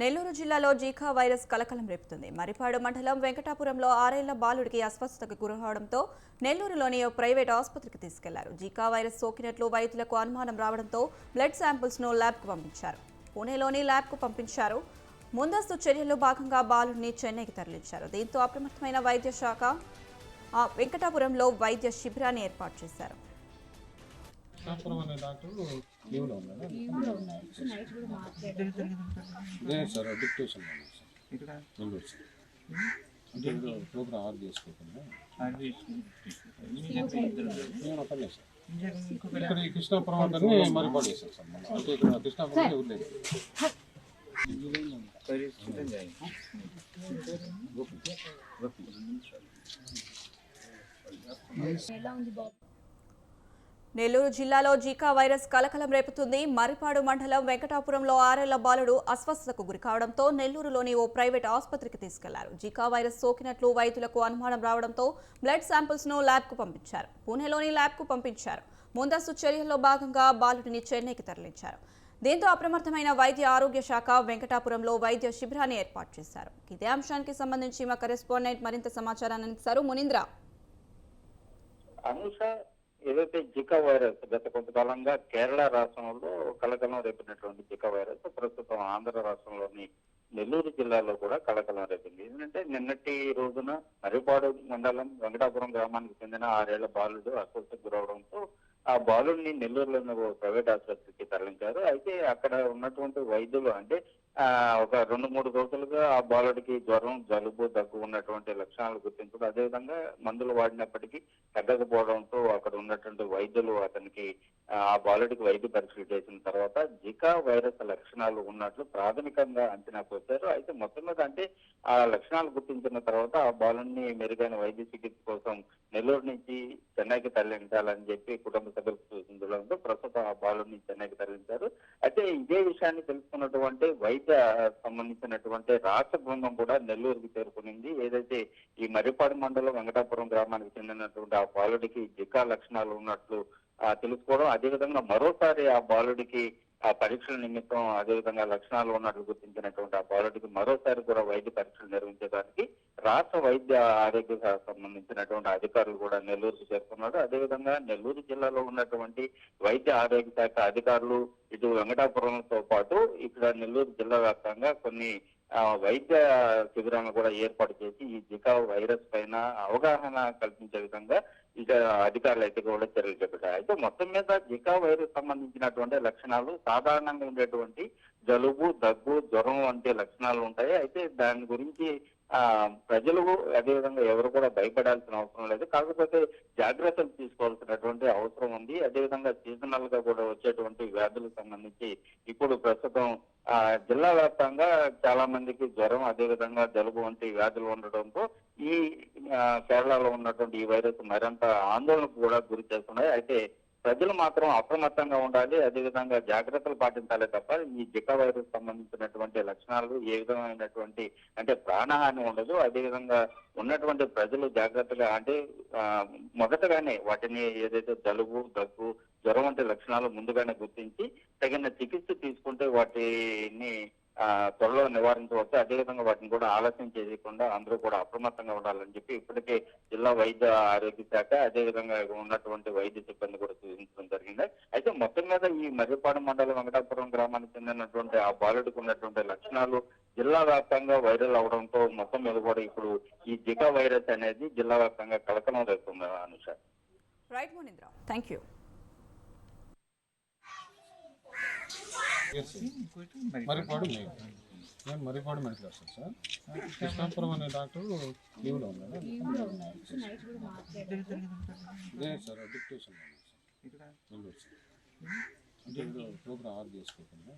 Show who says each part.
Speaker 1: నెల్లూరు జిల్లాలో జీకా వైరస్ కలకలం రేపుతుంది. మరిపాడు మండలం వెంకటాపురంలో ఆరేళ్ళ బాలుడికి అస్వస్థతకు గురవడంతో నెల్లూరులోని ఓ ప్రైవేట్ ఆసుపత్రికి తీసుకెళ్ళారు. జీకా వైరస్ సోకినట్లు వైద్యులకు అనుమానం రావడంతో బ్లడ్ శాంపిల్స్ను ల్యాబ్కు పంపించారు. పూణేలోని ల్యాబ్కు పంపించారు. ముందస్తు చర్యల్లో భాగంగా బాలుడిని చెన్నైకి తరలించారు. దీంతో అప్రమత్తమైన వైద్య శాఖ వెంకటాపురంలో వైద్య శిబిరాన్ని ఏర్పాటు చేశారు.
Speaker 2: కృష్ణాపురం అనే డాక్టర్ లీవ్లో ఉన్నాడా
Speaker 3: నైట్ కూడా మాట్లాడారు
Speaker 2: లేదు సార్ డిక్టేషన్ ఉన్నాడు సార్
Speaker 4: ఇక్కడ
Speaker 2: నెల్లూరు సార్ అంటే ఏదో ప్రోగ్రామ్ ఆర్డర్ చేసుకోకుండా నేను ఒకనే సార్
Speaker 4: ఇంకొక
Speaker 2: ఇక్కడ ఈ కృష్ణాపురం అందరినీ మరి పడేసారు సార్ మనం అంటే ఇక్కడ కృష్ణాపురం ఎవరు లేదు
Speaker 3: ఎలా ఉంది బాబు?
Speaker 1: నెల్లూరు జిల్లాలో జీకా వైరస్ కలకలం రేపుతుంది. మరిపాడు మండలం వెంకటాపురంలో ఆరేళ్ళ బాలుడు అస్వస్థతకు గురి కావడంతో నెల్లూరులోని ఓ ప్రైవేట్ ఆసుపత్రికి తీసుకెళ్ళారు. జీకా వైరస్ సోకినట్లు వైద్యులకు అనుమానం రావడంతో బ్లడ్ శాంపిల్స్ను ల్యాబ్కు పంపించారు. పూణేలోని ల్యాబ్కు పంపించారు. ముందస్తు చర్యల్లో భాగంగా బాలుడిని చెన్నైకి తరలించారు. దీంతో అప్రమత్తమైన వైద్య ఆరోగ్య శాఖ వెంకటాపురంలో వైద్య శిబిరాన్ని ఏర్పాటు చేశారు. ఇదే అంశానికి సంబంధించి మా కరెస్పాండెంట్ మరింత సమాచారాన్ని అందిస్తారు. మునీంద్ర.
Speaker 5: అనుష ఏదైతే జికా వైరస్ గత కొంతకాలంగా కేరళ రాష్ట్రంలో కలకలం రేపినటువంటి జికా వైరస్ ప్రస్తుతం ఆంధ్ర రాష్ట్రంలోని నెల్లూరు జిల్లాలో కూడా కలకలం రేపింది. ఏంటంటే నిన్నటి రోజున మరిపాడు మండలం వెంకటాపురం గ్రామానికి చెందిన ఆరేళ్ళ బాలుడు అస్వస్థకు గురవడంతో ఆ బాలుడిని నెల్లూరులోని ఓ ప్రైవేట్ ఆసుపత్రికి తరలించారు. అయితే అక్కడ ఉన్నటువంటి వైద్యులు అంటే ఒక రెండు మూడు రోజులుగా ఆ బాలుడికి జ్వరం జలుబు దగ్గు ఉన్నటువంటి లక్షణాలు గుర్తించడం అదేవిధంగా మందులు వాడినప్పటికీ తగ్గకపోవడంతో అక్కడ ఉన్నటువంటి వైద్యులు అతనికి ఆ బాలుడికి వైద్య పరీక్షలు చేసిన తర్వాత జికా వైరస్ లక్షణాలు ఉన్నట్లు ప్రాథమికంగా అంచనాకు వచ్చారు. అయితే మొత్తం మీద అంటే ఆ లక్షణాలు గుర్తించిన తర్వాత ఆ బాలుడిని మెరుగైన వైద్య చికిత్స కోసం నెల్లూరు నుంచి చెన్నైకి తరలించాలని చెప్పి కుటుంబ సభ్యులకు సూచించడంతో ప్రస్తుతం ఆ బాలుడిని చెన్నైకి తరలించారు. అయితే ఇదే విషయాన్ని తెలుసుకున్నటువంటి వైద్య సంబంధించినటువంటి రాష్ట్ర బృందం కూడా నెల్లూరుకి చేరుకునింది. ఏదైతే ఈ మర్రిపాడు మండలం వెంకటాపురం గ్రామానికి చెందినటువంటి ఆ బాలుడికి జికా లక్షణాలు ఉన్నట్లు తెలుసుకోవడం. అదేవిధంగా మరోసారి ఆ బాలుడికి ఆ పరీక్షల నిమిత్తం అదేవిధంగా లక్షణాలు ఉన్నట్లు గుర్తించినటువంటి ఆ బాలుడికి మరోసారి కూడా వైద్య పరీక్షలు నిర్వహించడానికి రాష్ట్ర వైద్య ఆరోగ్య శాఖ సంబంధించినటువంటి అధికారులు కూడా నెల్లూరుకు చేరుకున్నారు. అదేవిధంగా నెల్లూరు జిల్లాలో ఉన్నటువంటి వైద్య ఆరోగ్య శాఖ అధికారులు ఇటు వెంకటాపురంతో పాటు ఇక్కడ నెల్లూరు జిల్లా వ్యాప్తంగా కొన్ని వైద్య శిబిరాలను కూడా ఏర్పాటు చేసి ఈ జికా వైరస్ పైన అవగాహన కల్పించే విధంగా ఇక అధికారులు అయితే కూడా చర్యలు చేపట్టారు. అయితే మొత్తం మీద జికా వైరస్ సంబంధించినటువంటి లక్షణాలు సాధారణంగా ఉండేటువంటి జలుబు దగ్గు జ్వరం వంటి లక్షణాలు ఉంటాయి. అయితే దాని గురించి ప్రజలు అదేవిధంగా ఎవరు కూడా భయపడాల్సిన అవసరం లేదు. కాకపోతే జాగ్రత్తలు తీసుకోవాల్సినటువంటి అవసరం ఉంది. అదేవిధంగా సీజనల్గా కూడా వచ్చేటువంటి వ్యాధులకు సంబంధించి ఇప్పుడు ప్రస్తుతం ఆ జిల్లా వ్యాప్తంగా చాలా మందికి జ్వరం అదేవిధంగా జలుబు వంటి వ్యాధులు ఉండడంతో ఈ కేరళలో ఉన్నటువంటి ఈ వైరస్ మరింత ఆందోళనకు కూడా గురి చేస్తున్నాయి. అయితే ప్రజలు మాత్రం అప్రమత్తంగా ఉండాలి అదేవిధంగా జాగ్రత్తలు పాటించాలి తప్ప ఈ జికా వైరస్ సంబంధించినటువంటి లక్షణాలు ఏ విధమైనటువంటి అంటే ప్రాణహాని ఉండదు. అదేవిధంగా ఉన్నటువంటి ప్రజలు జాగ్రత్తగా అంటే మొదటగానే వాటిని ఏదైతే జలుబు దగ్గు జ్వరం వంటి లక్షణాలు ముందుగానే గుర్తించి తగిన చికిత్స తీసుకుంటే వాటిని ఆ త్వరలో నివారించవచ్చు. అదేవిధంగా వాటిని కూడా ఆలస్యం చేయకుండా అందరూ కూడా అప్రమత్తంగా ఉండాలని చెప్పి ఇప్పటికే జిల్లా వైద్య ఆరోగ్య శాఖ అదేవిధంగా ఉన్నటువంటి వైద్య సిబ్బంది కూడా సూచించడం జరిగింది. అయితే మొత్తం మీద ఈ మర్రిపాడు మండలం వెంకటాపురం గ్రామానికి చెందినటువంటి ఆ బాలుడికి ఉన్నటువంటి లక్షణాలు జిల్లా వ్యాప్తంగా వైరల్ అవడంతో మొత్తం మీద కూడా ఇప్పుడు ఈ జికా వైరస్ అనేది జిల్లా వ్యాప్తంగా కలకలం రేపుతుంది Anusha?
Speaker 1: Right Monindra. Thank you
Speaker 2: Maripadu నేను మరిపాడు మెడికల్ వస్తాను సార్ కృష్ణాపురం అనే డాక్టర్ లీవ్లో ఉన్నాడా?
Speaker 3: నైట్ కూడా మాట్లాడారు
Speaker 2: లేదు సార్ సార్ అంటే ఏదో ప్రోగ్రామ్ ఆర్డర్ చేసుకోకుండా.